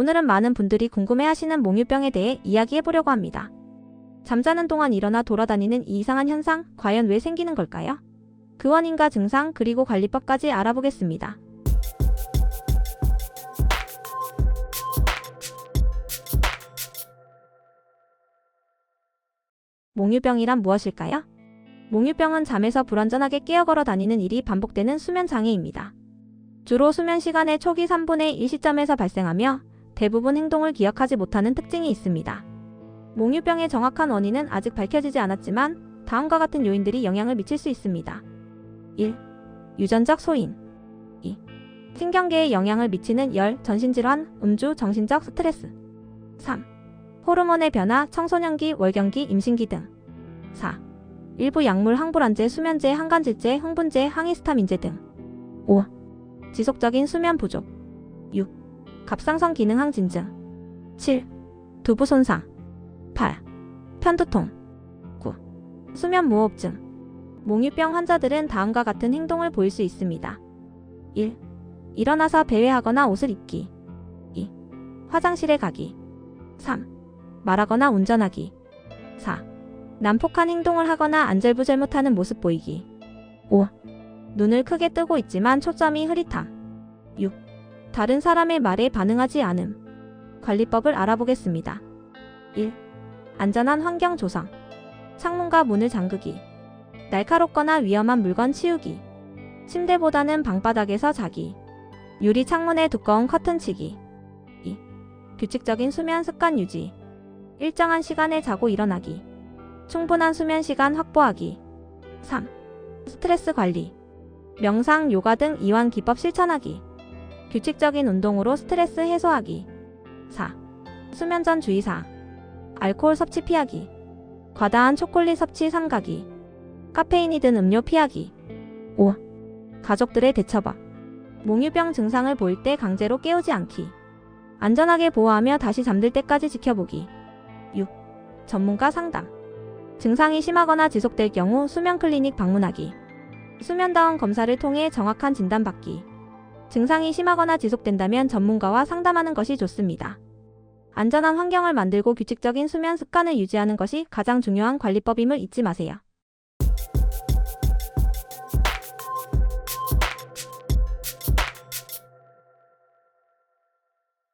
오늘은 많은 분들이 궁금해하시는 몽유병에 대해 이야기해보려고 합니다. 잠자는 동안 일어나 돌아다니는 이 이상한 현상, 과연 왜 생기는 걸까요? 그 원인과 증상, 그리고 관리법까지 알아보겠습니다. 몽유병이란 무엇일까요? 몽유병은 잠에서 불완전하게 깨어 걸어 다니는 일이 반복되는 수면 장애입니다. 주로 수면 시간의 초기 3분의 1 시점에서 발생하며 대부분 행동을 기억하지 못하는 특징이 있습니다. 몽유병의 정확한 원인은 아직 밝혀지지 않았지만 다음과 같은 요인들이 영향을 미칠 수 있습니다. 1. 유전적 소인 2. 신경계에 영향을 미치는 열, 전신질환, 음주, 정신적 스트레스 3. 호르몬의 변화, 청소년기, 월경기, 임신기 등 4. 일부 약물 항불안제, 수면제, 항간질제, 흥분제, 항히스타민제 등 5. 지속적인 수면 부족 6. 갑상선 기능 항진증 7. 두부 손상 8. 편두통 9. 수면 무호흡증 몽유병 환자들은 다음과 같은 행동을 보일 수 있습니다. 1. 일어나서 배회하거나 옷을 입기 2. 화장실에 가기 3. 말하거나 운전하기 4. 난폭한 행동을 하거나 안절부절 못하는 모습 보이기 5. 눈을 크게 뜨고 있지만 초점이 흐릿함 6. 다른 사람의 말에 반응하지 않음. 관리법을 알아보겠습니다. 1. 안전한 환경 조성. 창문과 문을 잠그기. 날카롭거나 위험한 물건 치우기. 침대보다는 방바닥에서 자기. 유리 창문에 두꺼운 커튼 치기. 2. 규칙적인 수면 습관 유지. 일정한 시간에 자고 일어나기. 충분한 수면 시간 확보하기. 3. 스트레스 관리. 명상, 요가 등 이완 기법 실천하기 규칙적인 운동으로 스트레스 해소하기. 4. 수면 전 주의사항 알코올 섭취 피하기. 과다한 초콜릿 섭취 삼가기. 카페인이 든 음료 피하기. 5. 가족들의 대처법. 몽유병 증상을 보일 때 강제로 깨우지 않기. 안전하게 보호하며 다시 잠들 때까지 지켜보기. 6. 전문가 상담. 증상이 심하거나 지속될 경우 수면 클리닉 방문하기. 수면다운 검사를 통해 정확한 진단받기 증상이 심하거나 지속된다면 전문가와 상담하는 것이 좋습니다. 안전한 환경을 만들고 규칙적인 수면 습관을 유지하는 것이 가장 중요한 관리법임을 잊지 마세요.